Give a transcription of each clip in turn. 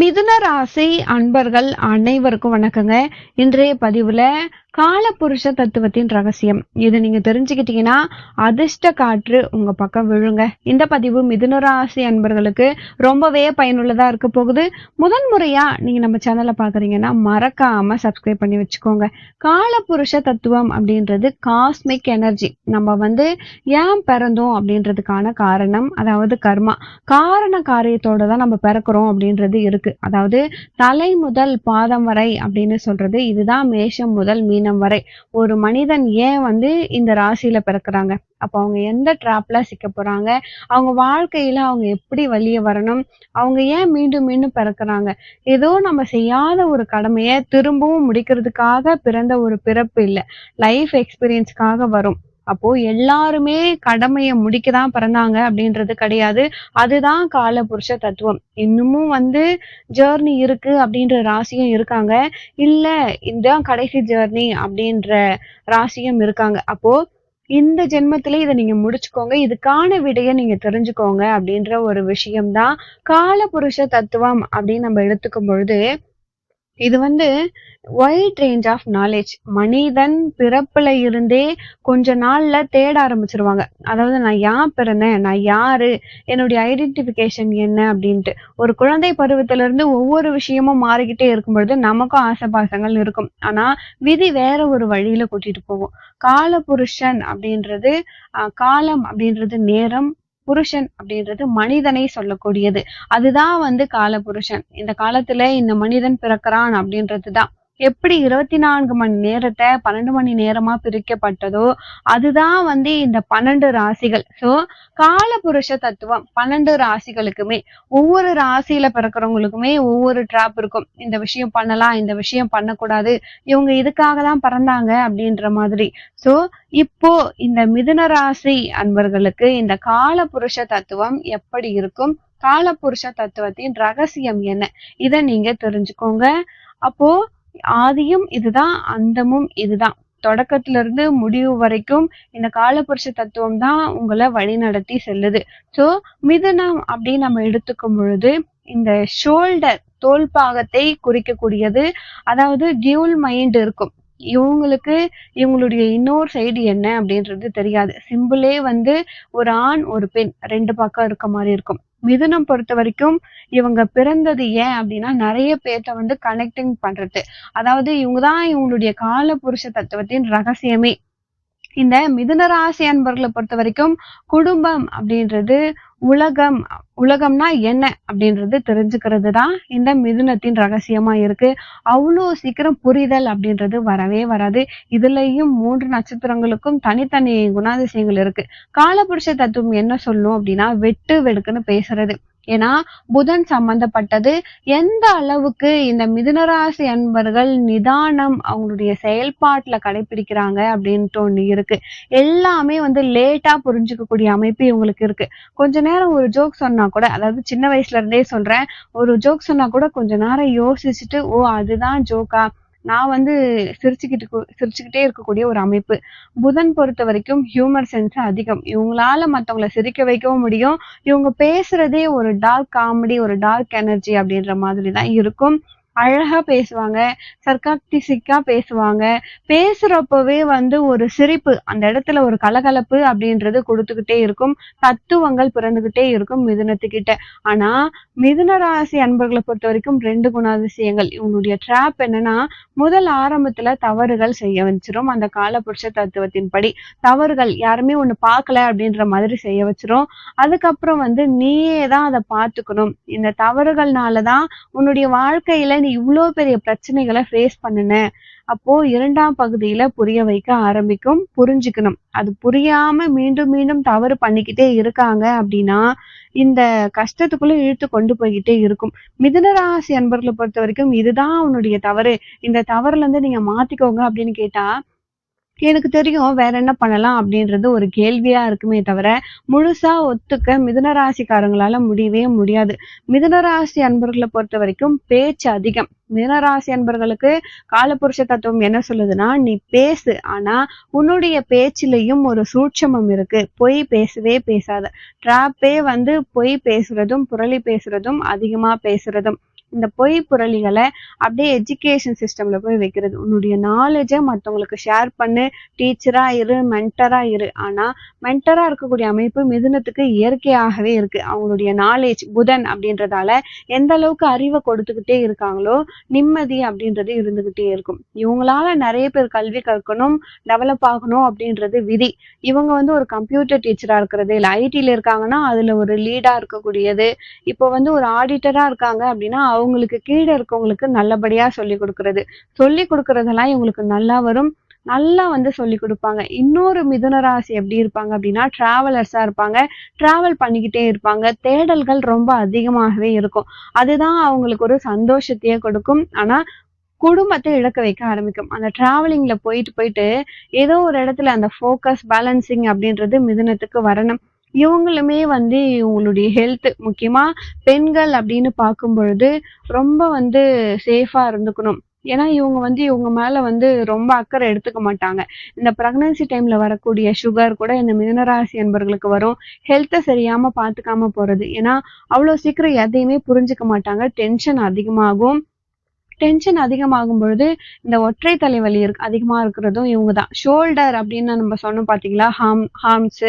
மிதுன ராசி அன்பர்கள் அனைவருக்கும் வணக்கங்க. இன்றைய பதிவுல காலபுருஷ தத்துவத்தின் ரகசியம். இது நீங்க தெரிஞ்சுக்கிட்டீங்கன்னா அதிர்ஷ்ட காற்று உங்க பக்கம் விழுங்க. இந்த பதிவு மிதுனராசி அன்பர்களுக்கு ரொம்பவே பயனுள்ளதா இருக்க போகுது. முதன் முறையா நீங்க நம்ம சேனலை பாக்குறீங்கன்னா மறக்காம சப்ஸ்கிரைப் பண்ணி வச்சுக்கோங்க. காலபுருஷ தத்துவம் அப்படின்றது காஸ்மிக் எனர்ஜி நம்ம வந்து ஏன் பிறந்தோம் அப்படின்றதுக்கான காரணம் அதாவது கர்மா. காரண காரியத்தோட தான் நம்ம பிறக்கிறோம் அப்படின்றது இருக்கு. அதாவது தலை முதல் பாதம் வரை அப்படின்னு சொல்றது இதுதான் மேஷம் முதல் மீனம் வரை. ஒரு மனிதன் ஏன் வந்து இந்த ராசியில பிறக்குறாங்க? அப்ப அவங்க எந்த ட்ராப்ல சிக்க போறாங்க? அவங்க வாழ்க்கையில அவங்க எப்படி வெளியே வரணும்? அவங்க ஏன் மீண்டும் மீண்டும் பிறக்குறாங்க? ஏதோ நம்ம செய்யாத ஒரு கடமையை திரும்பவும் முடிக்கிறதுக்காக பிறந்த ஒரு பிறப்பு இல்லை. லைஃப் எக்ஸ்பீரியன்ஸ்க்காக வரும். அப்போ எல்லாருமே கடமையை முடிக்க தான் பிறந்தாங்க அப்படின்றது கிடையாது. அதுதான் கால புருஷ தத்துவம். இன்னமும் வந்து ஜேர்னி இருக்கு அப்படின்ற ராசியும் இருக்காங்க. இல்ல இதுதான் கடைசி ஜேர்னி அப்படின்ற ராசியும் இருக்காங்க. அப்போ இந்த ஜென்மத்திலே இதை நீங்க முடிச்சுக்கோங்க. இதுக்கான விடையை நீங்க தெரிஞ்சுக்கோங்க அப்படின்ற ஒரு விஷயம்தான் காலபுருஷ தத்துவம் அப்படின்னு நம்ம எடுத்துக்கும் பொழுது இது வந்து ஒயிட் ரேஞ்ச் ஆஃப் நாலேஜ் மனிதன் பிறப்புல இருந்தே கொஞ்ச நாள்ல தேட ஆரம்பிச்சிருவாங்க. அதாவது நான் யான் பிறந்தேன்? நான் யாரு? என்னுடைய ஐடென்டிபிகேஷன் என்ன? அப்படின்ட்டு. ஒரு குழந்தை பருவத்துல இருந்து ஒவ்வொரு விஷயமும் மாறிக்கிட்டே இருக்கும் பொழுது நமக்கும் ஆசை பாசங்கள் இருக்கும். ஆனா விதி வேற ஒரு வழியில கூட்டிட்டு போகும். காலபுருஷன் அப்படின்றது காலம் அப்படின்றது நேரம் புருஷன் அப்படின்றது மனிதனை சொல்லக்கூடியது. அதுதான் வந்து கால புருஷன் இந்த காலத்துல இந்த மனிதன் பிறக்கிறான் அப்படின்றதுதான். எப்படி இருபத்தி நான்கு மணி நேரத்தை பன்னெண்டு மணி நேரமா பிரிக்கப்பட்டதோ அதுதான் வந்து இந்த பன்னெண்டு ராசிகள். சோ காலபுருஷ தத்துவம் பன்னெண்டு ராசிகளுக்குமே ஒவ்வொரு ராசியில பிறக்கிறவங்களுக்குமே ஒவ்வொரு ட்ராப் இருக்கும். இந்த விஷயம் பண்ணலாம் இந்த விஷயம் பண்ணக்கூடாது இவங்க இதுக்காக தான் பிறந்தாங்க அப்படின்ற மாதிரி. சோ இப்போ இந்த மிதுன ராசி அன்பர்களுக்கு இந்த காலபுருஷ தத்துவம் எப்படி இருக்கும்? காலபுருஷ தத்துவத்தின் ரகசியம் என்ன? இதை நீங்க தெரிஞ்சுக்கோங்க. அப்போ ஆதியும் இதுதான் அந்தமும் இதுதான். தொடக்கத்துல இருந்து முடிவு வரைக்கும் இந்த காலபுருஷ தத்துவம் தான் உங்களை வழி நடத்தி செல்லுது. சோ மிதுனம் அப்படின்னு நம்ம எடுத்துக்கும் பொழுது இந்த ஷோல்டர் தோல் பாகத்தை குறிக்கக்கூடியது அதாவது டியூல் மைண்ட் இருக்கும். இவங்களுக்கு இவங்களுடைய இன்னொரு சைடு என்ன அப்படின்றது தெரியாது. சிம்பிளே வந்து ஒரு ஆண் ஒரு பெண் ரெண்டு பக்கம் இருக்க மாதிரி இருக்கும். மிதுனம் பொறுத்த வரைக்கும் இவங்க பிறந்தது ஏன் அப்படின்னா நிறைய பேர்த்த வந்து கனெக்டிங் பண்றது. அதாவது இவங்க தான் இவங்களுடைய கால புருஷ தத்துவத்தின் ரகசியமே. இந்த மிதுனராசி அன்பர்களை பொறுத்த வரைக்கும் குடும்பம் அப்படின்றது உலகம் உலகம்னா என்ன அப்படின்றது தெரிஞ்சுக்கிறது தான் இந்த மிதுனத்தின் ரகசியமா இருக்கு. அவ்வளோ சீக்கிரம் புரிதல் அப்படின்றது வரவே வராது. இதுலயும் மூன்று நட்சத்திரங்களுக்கும் தனித்தனி குணாதிசயங்கள் இருக்கு. காலபுருஷ தத்துவம் என்ன சொல்லும் அப்படின்னா வெட்டு வெடுக்குன்னு பேசுறது. ஏன்னா புதன் சம்பந்தப்பட்டது எந்த அளவுக்கு இந்த மிதுனராசி அன்பர்கள் நிதானம் அவங்களுடைய செயல்பாட்டுல கடைபிடிக்கிறாங்க அப்படின்ட்டு ஒண்ணு இருக்கு. எல்லாமே வந்து லேட்டா புரிஞ்சுக்கக்கூடிய அமைப்பு இவங்களுக்கு இருக்கு. கொஞ்ச நேரம் ஒரு ஜோக் சொன்னா கூட அதாவது சின்ன வயசுல இருந்தே சொல்றேன் ஒரு ஜோக் சொன்னா கூட கொஞ்ச நேரம் யோசிச்சுட்டு ஓ அதுதான் ஜோக்கா நான் வந்து சிரிச்சுக்கிட்டு சிரிச்சுக்கிட்டே இருக்கக்கூடிய ஒரு அமைப்பு. புதன் பொறுத்த வரைக்கும் ஹியூமர் சென்ஸ் அதிகம். இவங்களால மத்தவங்களை சிரிக்க வைக்கவும் முடியும். இவங்க பேசுறதே ஒரு டார்க் காமெடி ஒரு டார்க் எனர்ஜி அப்படின்ற மாதிரி தான் இருக்கும். அழகா பேசுவாங்க சர்க்காட்டிசிக்கா பேசுவாங்க. பேசுறப்பவே வந்து ஒரு சிரிப்பு அந்த இடத்துல ஒரு கலகலப்பு அப்படின்றது கொடுத்துக்கிட்டே இருக்கும். தத்துவங்கள் பிறந்துகிட்டே இருக்கும் மிதுனத்துக்கிட்ட. ஆனா மிதுன ராசி அன்பர்களை பொறுத்த வரைக்கும் ரெண்டு குணாதிசயங்கள். இவங்களுடைய ட்ராப் என்னன்னா முதல் ஆரம்பத்துல தவறுகள் செய்ய வச்சிரும். அந்த காலபுருஷ தத்துவத்தின் படி தவறுகள் யாருமே ஒண்ணு பார்க்கல அப்படின்ற மாதிரி செய்ய வச்சிரும். அதுக்கப்புறம் வந்து நீயே தான் அதை பார்த்துக்கணும். இந்த தவறுகள்னாலதான் உன்னுடைய வாழ்க்கையில நீ இவ்வளோ பெரிய பிரச்சனைகளை ஃபேஸ் பண்ணுன. அப்போ இரண்டாம் பகுதியில புரிய வைக்க ஆரம்பிக்கும். புரிஞ்சுக்கணும். அது புரியாம மீண்டும் மீண்டும் தவறு பண்ணிக்கிட்டே இருக்காங்க அப்படின்னா இந்த கஷ்டத்துக்குள்ள இழுத்து கொண்டு போய்கிட்டே இருக்கும். மிதுனராசி அன்பர்களை பொறுத்த வரைக்கும் இதுதான் உன்னுடைய தவறு. இந்த தவறுல இருந்து நீங்க மாத்திக்கோங்க அப்படின்னு கேட்டா எனக்கு தெரியும் வேற என்ன பண்ணலாம் அப்படின்றது ஒரு கேள்வியா இருக்குமே தவிர முழுசா ஒத்துக்க மிதனராசிக்காரங்களால முடியவே முடியாது. மிதுனராசி அன்பர்களை பொறுத்த வரைக்கும் பேச்சு அதிகம். மிதனராசி அன்பர்களுக்கு காலபுருஷ தத்துவம் என்ன சொல்லுதுன்னா நீ பேசு. ஆனா உன்னுடைய பேச்சிலையும் ஒரு சூட்சமம் இருக்கு. பொய் பேசவே பேசாத. ட்ராப்பே வந்து பொய் பேசுறதும் புரளி பேசுறதும் அதிகமா பேசுறதும். இந்த பொய் புரளிகளை அப்படியே எஜுகேஷன் சிஸ்டம்ல போய் வைக்கிறது. உன்னுடைய நாலேஜை மற்றவங்களுக்கு ஷேர் பண்ணு டீச்சரா இரு மென்டரா இரு. ஆனா மென்டரா இருக்கக்கூடிய அமைப்பு மிதுனத்துக்கு இயற்கையாகவே இருக்கு. அவங்களுடைய நாலேஜ் புதன் அப்படின்றதால எந்த அளவுக்கு அறிவை கொடுத்துக்கிட்டே இருக்காங்களோ நிம்மதி அப்படின்றது இருந்துகிட்டே இருக்கும். இவங்களால நிறைய பேர் கல்வி கற்கணும் டெவலப் ஆகணும் அப்படின்றது விதி. இவங்க வந்து ஒரு கம்ப்யூட்டர் டீச்சரா இருக்கிறது இல்லை ஐடில இருக்காங்கன்னா அதுல ஒரு லீடா இருக்கக்கூடியது. இப்போ வந்து ஒரு ஆடிட்டரா இருக்காங்க அப்படின்னா அவங்களுக்கு கீழே இருக்கவங்களுக்கு நல்லபடியாக சொல்லி கொடுக்கறது. சொல்லி கொடுக்கறதெல்லாம் இவங்களுக்கு நல்லா வரும். நல்லா வந்து சொல்லி கொடுப்பாங்க. இன்னொரு மிதுன ராசி எப்படி இருப்பாங்க அப்படின்னா டிராவலர்ஸா இருப்பாங்க. டிராவல் பண்ணிக்கிட்டே இருப்பாங்க. தேடல்கள் ரொம்ப அதிகமாகவே இருக்கும். அதுதான் அவங்களுக்கு ஒரு சந்தோஷத்தையே கொடுக்கும். ஆனா குடும்பத்தை இழக்க வைக்க ஆரம்பிக்கும். அந்த டிராவலிங்ல போயிட்டு போயிட்டு ஏதோ ஒரு இடத்துல அந்த ஃபோக்கஸ் பேலன்சிங் அப்படின்றது மிதுனத்துக்கு வரணும். இவங்களுமே வந்து இவங்களுடைய ஹெல்த் முக்கியமா பெண்கள் அப்படின்னு பார்க்கும் பொழுது ரொம்ப வந்து சேஃபா இருந்துக்கணும். ஏன்னா இவங்க வந்து இவங்க மேல வந்து ரொம்ப அக்கறை எடுத்துக்க மாட்டாங்க. இந்த பிரெக்னன்சி டைம்ல வரக்கூடிய சுகர் கூட இந்த மிதனராசி என்பர்களுக்கு வரும். ஹெல்த்தை சரியாம பாத்துக்காம போறது. ஏன்னா அவ்வளவு சீக்கிரம் எதையுமே புரிஞ்சுக்க மாட்டாங்க. டென்ஷன் அதிகமாகும். டென்ஷன் அதிகமாகும் பொழுது இந்த ஒற்றை தலைவலி இருக்கு அதிகமா இருக்கிறதும் இவங்க தான் ஷோல்டர் அப்படின்னு நம்ம சொன்னோம் பாத்தீங்களா? ஹாம் ஹார்ம்ஸ்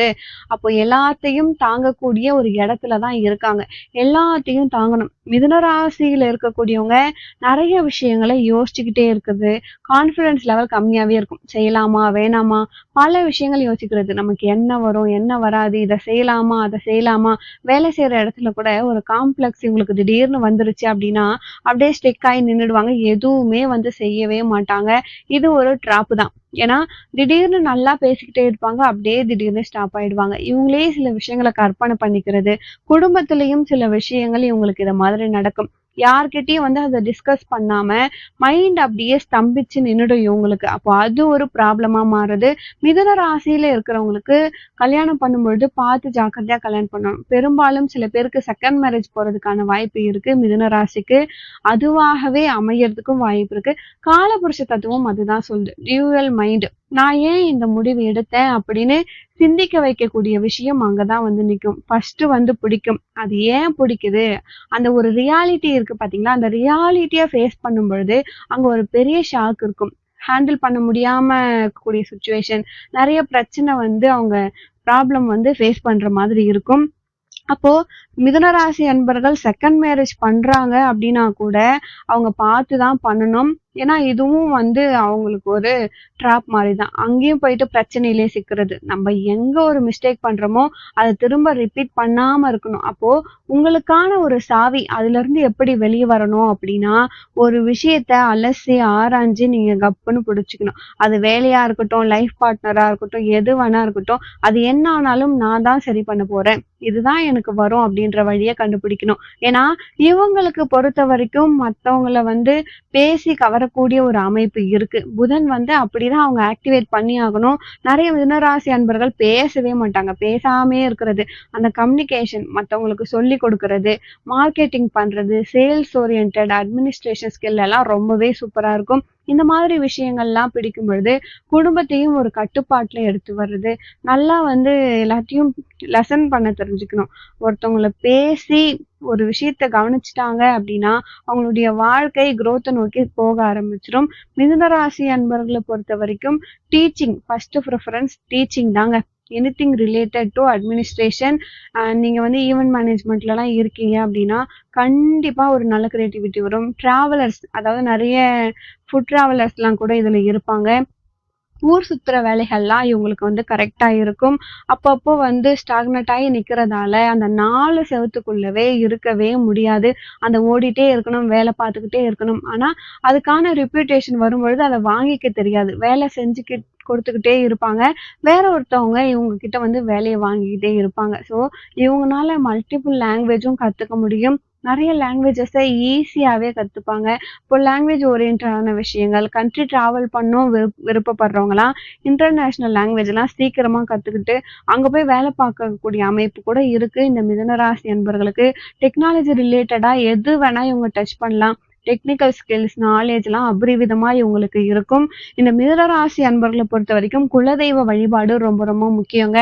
அப்போ எல்லாத்தையும் தாங்கக்கூடிய ஒரு இடத்துல தான் இருக்காங்க. எல்லாத்தையும் தாங்கணும். மிதுனராசியில் இருக்கக்கூடியவங்க நிறைய விஷயங்களை யோசிச்சுக்கிட்டே இருக்குது. கான்ஃபிடன்ஸ் லெவல் கம்மியாவே இருக்கும். செய்யலாமா வேணாமா? பல விஷயங்கள் யோசிக்கிறது. நமக்கு என்ன வரும் என்ன வராது இதை செய்யலாமா அதை செய்யலாமா? வேலை செய்யற இடத்துல கூட ஒரு காம்ப்ளெக்ஸ் இவங்களுக்கு திடீர்னு வந்துருச்சு அப்படின்னா அப்படியே ஸ்டெக் ஆகி நின்றுடுவாங்க எதுவுமே வந்து செய்யவே மாட்டாங்க. இது ஒரு ட்ராப்பு தான். ஏன்னா திடீர்னு நல்லா பேசிக்கிட்டே இருப்பாங்க அப்படியே திடீர்னு ஸ்டாப் ஆயிடுவாங்க. இவங்களே சில விஷயங்களை கற்பனை பண்ணிக்கிறது குடும்பத்திலையும் சில விஷயங்கள் இவங்களுக்கு இதை மாதிரி நடக்கும். யார்கிட்டயும் வந்து அதை டிஸ்கஸ் பண்ணாம மைண்ட் அப்படியே ஸ்தம்பிச்சு நின்றுடும் இவங்களுக்கு. அப்போ அது ஒரு ப்ராப்ளமா மாறுது. மிதுன ராசியில இருக்கிறவங்களுக்கு கல்யாணம் பண்ணும்பொழுது பார்த்து ஜாக்கிரதையா கல்யாணம் பண்ணணும். பெரும்பாலும் சில பேருக்கு செகண்ட் மேரேஜ் போறதுக்கான வாய்ப்பு இருக்கு மிதன ராசிக்கு. அதுவாகவே அமையறதுக்கும் வாய்ப்பு இருக்கு. காலபுருஷ தத்துவம் அதுதான் சொல்லுது. டியூவல் மைண்ட் நான் ஏன் இந்த முடிவு எடுத்தேன் அப்படின்னு சிந்திக்க வைக்கக்கூடிய விஷயம் அங்கதான் வந்து நிற்கும் ஃபர்ஸ்ட் வந்து பிடிக்கும். அது ஏன் பிடிக்குது? அந்த ஒரு ரியாலிட்டி இருக்கு பாத்தீங்களா? அந்த ரியாலிட்டியை ஃபேஸ் பண்ணும் பொழுது அங்க ஒரு பெரிய ஷாக் இருக்கும். ஹேண்டில் பண்ண முடியாம இருக்கக்கூடிய சுச்சுவேஷன் நிறைய பிரச்சனை வந்து அவங்க ப்ராப்ளம் வந்து ஃபேஸ் பண்ற மாதிரி இருக்கும். அப்போ மிதனராசி அன்பர்கள் செகண்ட் மேரேஜ் பண்றாங்க அப்படின்னா கூட அவங்க பார்த்து தான் பண்ணணும். ஏன்னா இதுவும் வந்து அவங்களுக்கு ஒரு ட்ராப் மாதிரி தான் அங்கேயும் போயிட்டு பிரச்சனையிலே சிக்கிறது. நம்ம எங்க ஒரு மிஸ்டேக் பண்றோமோ அதை திரும்ப ரிப்பீட் பண்ணாம இருக்கணும். அப்போ உங்களுக்கான ஒரு சாவி அதுல இருந்து எப்படி வெளியே வரணும் அப்படின்னா ஒரு விஷயத்த அலசி ஆராய்ஞ்சு நீங்க கப்புன்னு பிடிச்சிக்கணும். அது வேலையா இருக்கட்டும் லைஃப் பார்ட்னரா இருக்கட்டும் எது வேணா இருக்கட்டும் அது என்ன ஆனாலும் நான் தான் சரி பண்ண போறேன். இதுதான் எனக்கு வரும் அப்படின்ற வழியை கண்டுபிடிக்கணும். ஏன்னா இவங்களுக்கு பொறுத்த வரைக்கும் மத்தவங்கள வந்து பேசி கவரக்கூடிய ஒரு அமைப்பு இருக்கு. புதன் வந்து அப்படிதான் அவங்க ஆக்டிவேட் பண்ணி ஆகணும். நிறைய மிதனராசி அன்பர்கள் பேசவே மாட்டாங்க. பேசாமே இருக்கிறது. அந்த கம்யூனிகேஷன் மற்றவங்களுக்கு சொல்லி கொடுக்கறது மார்க்கெட்டிங் பண்றது சேல்ஸ் ஓரியன்ட் அட்மினிஸ்ட்ரேஷன் ஸ்கில் எல்லாம் ரொம்பவே சூப்பரா இருக்கும். இந்த மாதிரி விஷயங்கள்லாம் பிடிக்கும் பொழுது குடும்பத்தையும் ஒரு கட்டுப்பாட்டுல எடுத்து வர்றது நல்லா வந்து எல்லாத்தையும் லெசன் பண்ண தெரிஞ்சுக்கணும். ஒருத்தவங்கள பேசி ஒரு விஷயத்த கவனிச்சிட்டாங்க அப்படின்னா அவங்களுடைய வாழ்க்கை குரோத்தை நோக்கி போக ஆரம்பிச்சிடும் மிதுனராசி அன்பர்களை பொறுத்த வரைக்கும் டீச்சிங் ஃபர்ஸ்ட் ப்ரிஃபரன்ஸ் டீச்சிங் தாங்க. எனிதிங் ரிலேட்டட் டு அட்மினிஸ்ட்ரேஷன் நீங்கள் வந்து ஈவெண்ட் மேனேஜ்மெண்ட்லலாம் இருக்கீங்க அப்படின்னா கண்டிப்பாக ஒரு நல்ல கிரியேட்டிவிட்டி வரும். ட்ராவலர்ஸ் அதாவது நிறைய ஃபுட் ட்ராவலர்ஸ்லாம் கூட இதில் இருப்பாங்க. ஊர் சுற்றுற வேலைகள்லாம் இவங்களுக்கு வந்து கரெக்டாக இருக்கும். அப்பப்போ வந்து ஸ்டாக்னட் ஆகி நிற்கிறதால அந்த நாலு செவத்துக்குள்ளவே இருக்கவே முடியாது. அந்த ஓடிட்டே இருக்கணும் வேலை பார்த்துக்கிட்டே இருக்கணும். ஆனால் அதுக்கான ரெப்யூட்டேஷன் வரும்பொழுது அதை வாங்கிக்க தெரியாது. வேலை செஞ்சுக்கிட்டு கொடுத்துக்கிட்டே இருப்பாங்க. வேற ஒருத்தவங்க இவங்க கிட்ட வந்து வேலையை வாங்கிக்கிட்டே இருப்பாங்க. ஸோ இவங்கனால மல்டிபிள் லாங்குவேஜும் கத்துக்க முடியும். நிறைய லாங்குவேஜஸை ஈஸியாகவே கற்றுப்பாங்க இப்போ லாங்குவேஜ் ஓரியன்டான விஷயங்கள் கண்ட்ரி ட்ராவல் பண்ணும் விருப் விருப்பப்படுறவங்களாம் இன்டர்நேஷ்னல் லாங்குவேஜ்லாம் சீக்கிரமாக கற்றுக்கிட்டு அங்கே போய் வேலை பார்க்கக்கூடிய அமைப்பு கூட இருக்குது இந்த மிதனராசி என்பவர்களுக்கு டெக்னாலஜி ரிலேட்டடாக எது வேணால் இவங்க டச் பண்ணலாம். டெக்னிக்கல் ஸ்கில்ஸ் நாலேஜ்லாம் அபரிவிதமா இவங்களுக்கு இருக்கும். இந்த மிதராசி அன்பர்களை பொறுத்த வரைக்கும் குலதெய்வ வழிபாடு ரொம்ப ரொம்ப முக்கியங்க.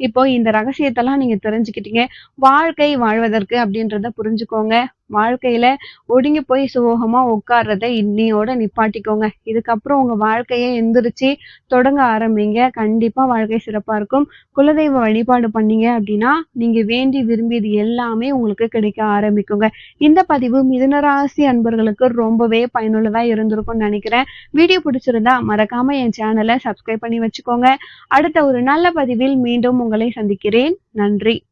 இப்போ இந்த ரகசியத்தெல்லாம் நீங்க தெரிஞ்சுக்கிட்டீங்க. வாழ்க்கை வாழ்வதற்கு அப்படின்றத புரிஞ்சுக்கோங்க. வாழ்க்கையில ஒடுங்கி போய் சுமூகமா உட்கார்றத இன்னையோட நிப்பாட்டிக்கோங்க. இதுக்கப்புறம் உங்க வாழ்க்கையை எந்திரிச்சு தொடங்க ஆரம்பிங்க. கண்டிப்பா வாழ்க்கை சிறப்பா இருக்கும். குலதெய்வ வழிபாடு பண்ணீங்க அப்படின்னா நீங்க வேண்டி விரும்பியது எல்லாமே உங்களுக்கு கிடைக்க ஆரம்பிக்குங்க. இந்த பதிவு மிதுனராசி அன்பர்களுக்கு ரொம்பவே பயனுள்ளதா இருந்திருக்கும்னு நினைக்கிறேன். வீடியோ பிடிச்சிருந்தா மறக்காம என் சேனலை சப்ஸ்கிரைப் பண்ணி வச்சுக்கோங்க. அடுத்த ஒரு நல்ல பதிவில் மீண்டும் உங்களை சந்திக்கிறேன். நன்றி.